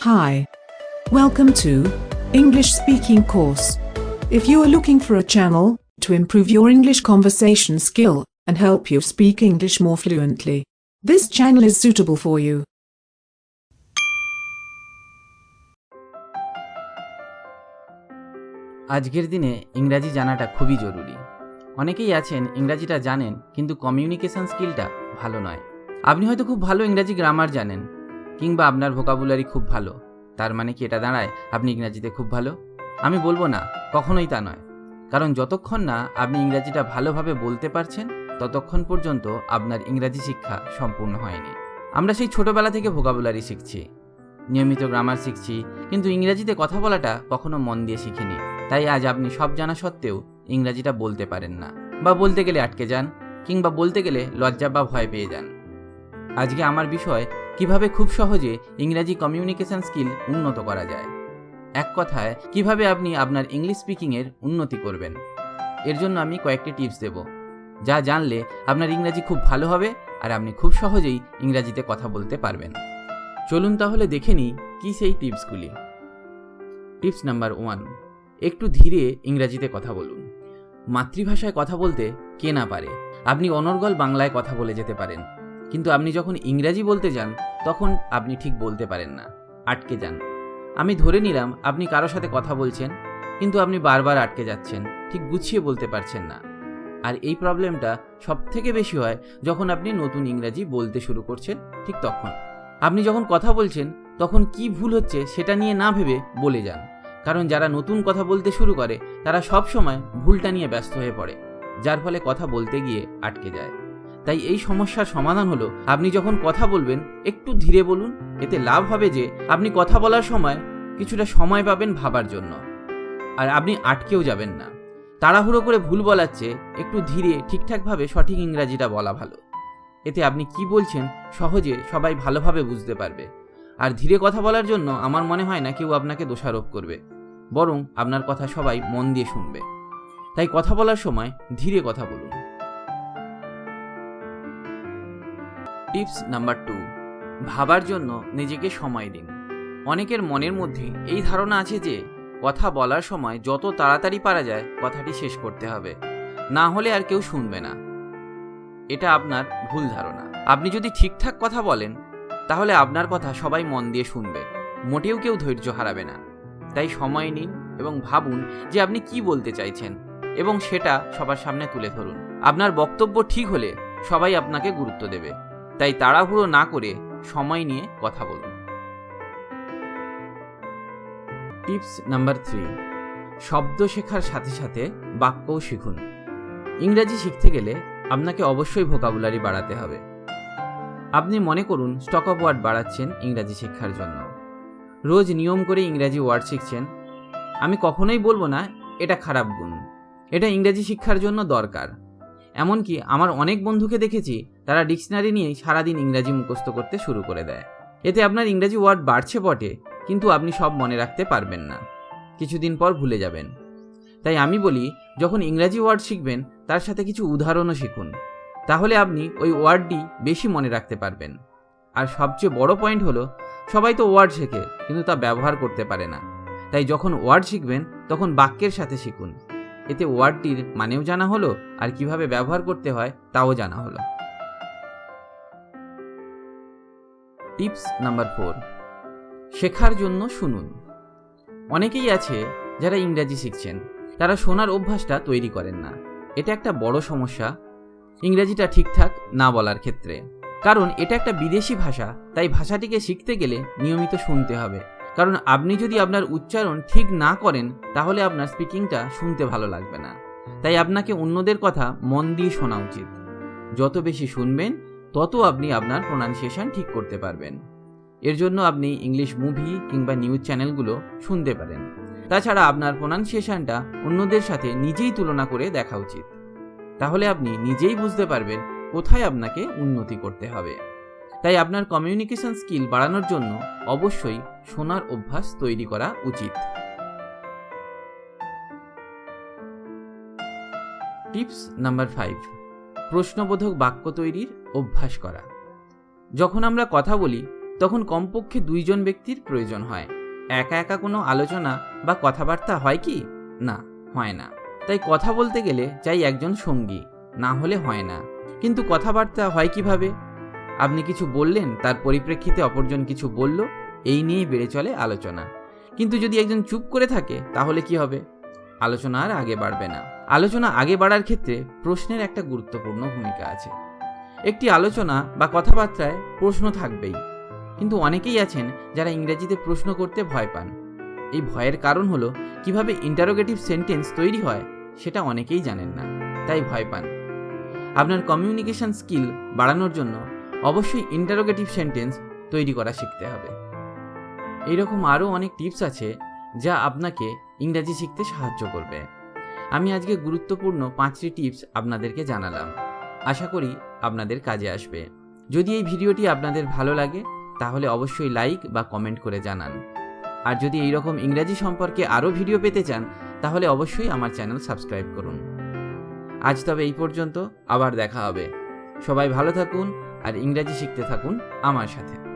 Hi. Welcome to English Speaking Course. If you are looking for a channel to improve your English conversation skill and help you speak English more fluently, this channel is suitable for you. আজকের দিনে ইংরাজি জানাটা খুবই জরুরি অনেকেই আছেন ইংরাজিটা জানেন কিন্তু কমিউনিকেশন স্কিলটা ভালো নয় আপনি হয়তো খুব ভালো ইংরাজি গ্রামার জানেন কিংবা আপনার ভোকাবুলারি খুব ভালো, তার মানে কি এটা দাঁড়ায়? আপনি ইংরাজিতে খুব ভালো? আমি বলব না, কখনোই তা নয়। কারণ যতক্ষণ না আপনি ইংরাজিটা ভালোভাবে বলতে পারছেন, ততক্ষণ পর্যন্ত আপনার ইংরাজি শিক্ষা সম্পূর্ণ হয়নি। আমরা সেই ছোটবেলা থেকে ভোকাবুলারি শিখছি, নিয়মিত গ্রামার শিখছি, কিন্তু ইংরাজিতে কথা বলাটা কখনো মন দিয়ে শিখিনি। তাই আজ আপনি সব জানা সত্ত্বেও ইংরাজিটা বলতে পারেন না, বা বলতে গেলে আটকে যান, কিংবা বলতে গেলে লজ্জা বা ভয় পেয়ে যান। আজকে আমার বিষয় কীভাবে খুব সহজে ইংরাজি কমিউনিকেশন স্কিল উন্নত করা যায়? এক কথায়, কীভাবে আপনি আপনার ইংলিশ স্পিকিংয়ের উন্নতি করবেন? এর জন্য আমি কয়েকটি টিপস দেব। যা জানলে আপনার ইংরাজি খুব ভালো হবে আর আপনি খুব সহজেই ইংরাজিতে কথা বলতে পারবেন। চলুন তাহলে দেখে নিই কী সেই টিপসগুলি টিপস নাম্বার ওয়ান একটু ধীরে ইংরাজিতে কথা বলুন। মাতৃভাষায় কথা বলতে কে না পারে। আপনি অনর্গল বাংলায় কথা বলে যেতে পারেন। কিন্তু আপনি যখন ইংরাজি বলতে যান, তখন আপনি ঠিক বলতে পারেন না। আটকে যান। আমি ধরে নিলাম, আপনি কারও সাথে কথা বলছেন, কিন্তু আপনি বারবার আটকে যাচ্ছেন, ঠিক গুছিয়ে বলতে পারছেন না। আর এই প্রবলেমটা সব থেকে বেশি হয় যখন আপনি নতুন ইংরাজি বলতে শুরু করছেন, ঠিক তখন। আপনি যখন কথা বলছেন, তখন কি ভুল হচ্ছে সেটা নিয়ে না ভেবে বলে যান। কারণ যারা নতুন কথা বলতে শুরু করে, তারা সব সময় ভুলটা নিয়ে ব্যস্ত হয়ে পড়ে, যার ফলে কথা বলতে গিয়ে আটকে যায়। তাই এই সমস্যার সমাধান হলো, আপনি যখন কথা বলবেন, একটু ধীরে বলুন, এতে লাভ হবে যে আপনি কথা বলার সময় কিছুটা সময় পাবেন ভাবার জন্য। আর আপনি আটকেও যাবেন না। তাড়াহুড়ো করে ভুল বলার চেয়ে একটু ধীরে, ঠিকঠাকভাবে সঠিক ইংরাজিটা বলা ভালো। এতে আপনি কি বলছেন, সহজে সবাই ভালোভাবে বুঝতে পারবে। আর ধীরে কথা বলার জন্য আমার মনে হয় না কেউ আপনাকে দোষারোপ করবে। বরং আপনার কথা সবাই মন দিয়ে শুনবে। তাই কথা বলার সময় ধীরে কথা বলুন। টিপস নাম্বার টু, ভাবার জন্য নিজেকে সময় দিন। অনেকের মনের মধ্যে এই ধারণা আছে যে, কথা বলার সময় যত তাড়াতাড়ি পারা যায়, কথাটি শেষ করতে হবে। না হলে আর কেউ শুনবে না। এটা আপনার ভুল ধারণা। আপনি যদি ঠিকঠাক কথা বলেন, তাহলে আপনার কথা সবাই মন দিয়ে শুনবে। মোটেও কেউ ধৈর্য হারাবে না। তাই সময় নিন এবং ভাবুন যে আপনি কি বলতে চাইছেন এবং সেটা সবার সামনে তুলে ধরুন। আপনার বক্তব্য ঠিক হলে সবাই আপনাকে গুরুত্ব দেবে। তাই তাড়াহুড়ো না করে সময় নিয়ে কথা বলুন। টিপস নাম্বার থ্রি, শব্দ শেখার সাথে সাথে বাক্যও শিখুন। ইংরাজি শিখতে গেলে আপনাকে অবশ্যই ভোকাবুলারি বাড়াতে হবে। আপনি মনে করুন স্টক অফ ওয়ার্ড বাড়াচ্ছেন ইংরাজি শিক্ষার জন্য। রোজ নিয়ম করে ইংরাজি ওয়ার্ড শিখছেন। আমি কখনোই বলব না, এটা খারাপ গুণ। এটা ইংরাজি শিক্ষার জন্য দরকার। এমনকি আমার অনেক বন্ধুকে দেখেছি তারা ডিকশনারি নিয়েই সারাদিন ইংরাজি মুখস্থ করতে শুরু করে দেয়। এতে আপনার ইংরাজি ওয়ার্ড বাড়ছে বটে, কিন্তু আপনি সব মনে রাখতে পারবেন না। কিছুদিন পর ভুলে যাবেন। তাই আমি বলি, যখন ইংরাজি ওয়ার্ড শিখবেন, তার সাথে কিছু উদাহরণও শিখুন। তাহলে আপনি ওই ওয়ার্ডটি বেশি মনে রাখতে পারবেন। আর সবচেয়ে বড় পয়েন্ট হলো, সবাই তো ওয়ার্ড শেখে, কিন্তু তা ব্যবহার করতে পারে না। তাই যখন ওয়ার্ড শিখবেন, তখন বাক্যের সাথে শিখুন। এতে ওয়ার্ডটির মানেও জানা হলো, আর কীভাবে ব্যবহার করতে হয়, তাও জানা হলো। Tips number four. শেখার জন্য শুনুন। অনেকেই আছে যারা ইংরাজি শিখছেন। তারা শোনার অভ্যাসটা তৈরি করেন না। এটা একটা বড় সমস্যা। ইংরেজিটা ঠিকঠাক না বলার ক্ষেত্রে। কারণ এটা একটা বিদেশি ভাষা, তাই ভাষাটিকে শিখতে গেলে নিয়মিত শুনতে হবে। কারণ আপনি যদি আপনার উচ্চারণ ঠিক না করেন, তাহলে আপনার স্পিকিংটা শুনতে ভালো লাগবে না। তাই আপনাকে অন্যদের কথা মন দিয়ে শোনা উচিত। যত বেশি শুনবেন তত আপনি আপনার প্রোনাউন্সিয়েশন ঠিক করতে পারবেন। এর জন্য আপনি ইংলিশ মুভি কিংবা নিউজ চ্যানেলগুলো শুনতে পারেন। তাছাড়া আপনার প্রোনাউন্সিয়েশনটা অন্যদের সাথে নিজেই তুলনা করে দেখা উচিত। তাহলে আপনি নিজেই বুঝতে পারবেন কোথায় আপনাকে উন্নতি করতে হবে। তাই আপনার কমিউনিকেশন স্কিল বাড়ানোর জন্য অবশ্যই শোনার অভ্যাস তৈরি করা উচিত। টিপস নাম্বার ফাইভ প্রশ্নবোধক বাক্য তৈরির অভ্যাস করা। যখন আমরা কথা বলি, তখন কমপক্ষে দুইজন ব্যক্তির প্রয়োজন হয়। একা একা কোনো আলোচনা বা কথাবার্তা হয় কি? না, হয় না। তাই কথা বলতে গেলে চাই একজন সঙ্গী, না হলে হয় না। কিন্তু কথাবার্তা হয় কীভাবে? আপনি কিছু বললেন, তার পরিপ্রেক্ষিতে অপরজন কিছু বলল, এই নিয়েই বেড়ে চলে আলোচনা। কিন্তু যদি একজন চুপ করে থাকে, তাহলে কি হবে? আলোচনা আর আগে বাড়বে না। আলোচনা আগে বাড়ার ক্ষেত্রে প্রশ্নের একটা গুরুত্বপূর্ণ ভূমিকা আছে। একটি আলোচনা বা কথাবার্তায় প্রশ্ন থাকবেই, কিন্তু অনেকেই আছেন যারা ইংরেজিতে প্রশ্ন করতে ভয় পান। এই ভয়ের কারণ হলো, কীভাবে ইন্টারোগেটিভ সেন্টেন্স তৈরি হয় সেটা অনেকেই জানেন না, তাই ভয় পান। আপনার কমিউনিকেশন স্কিল বাড়ানোর জন্য অবশ্যই ইন্টারোগেটিভ সেন্টেন্স তৈরি করা শিখতে হবে। এইরকম আরও অনেক টিপস আছে যা আপনাকে ইংরাজি শিখতে সাহায্য করবে। আমি আজকে গুরুত্বপূর্ণ পাঁচটি টিপস আপনাদেরকে জানালাম। আশা করি আপনাদের কাজে আসবে। যদি এই ভিডিওটি আপনাদের ভালো লাগে, তাহলে অবশ্যই লাইক বা কমেন্ট করে জানান। আর যদি এই রকম ইংরাজি সম্পর্কে আরও ভিডিও পেতে চান, তাহলে অবশ্যই আমার চ্যানেল সাবস্ক্রাইব করুন। আজ তবে এই পর্যন্ত, আবার দেখা হবে। সবাই ভালো থাকুন, আর ইংরাজি শিখতে থাকুন আমার সাথে।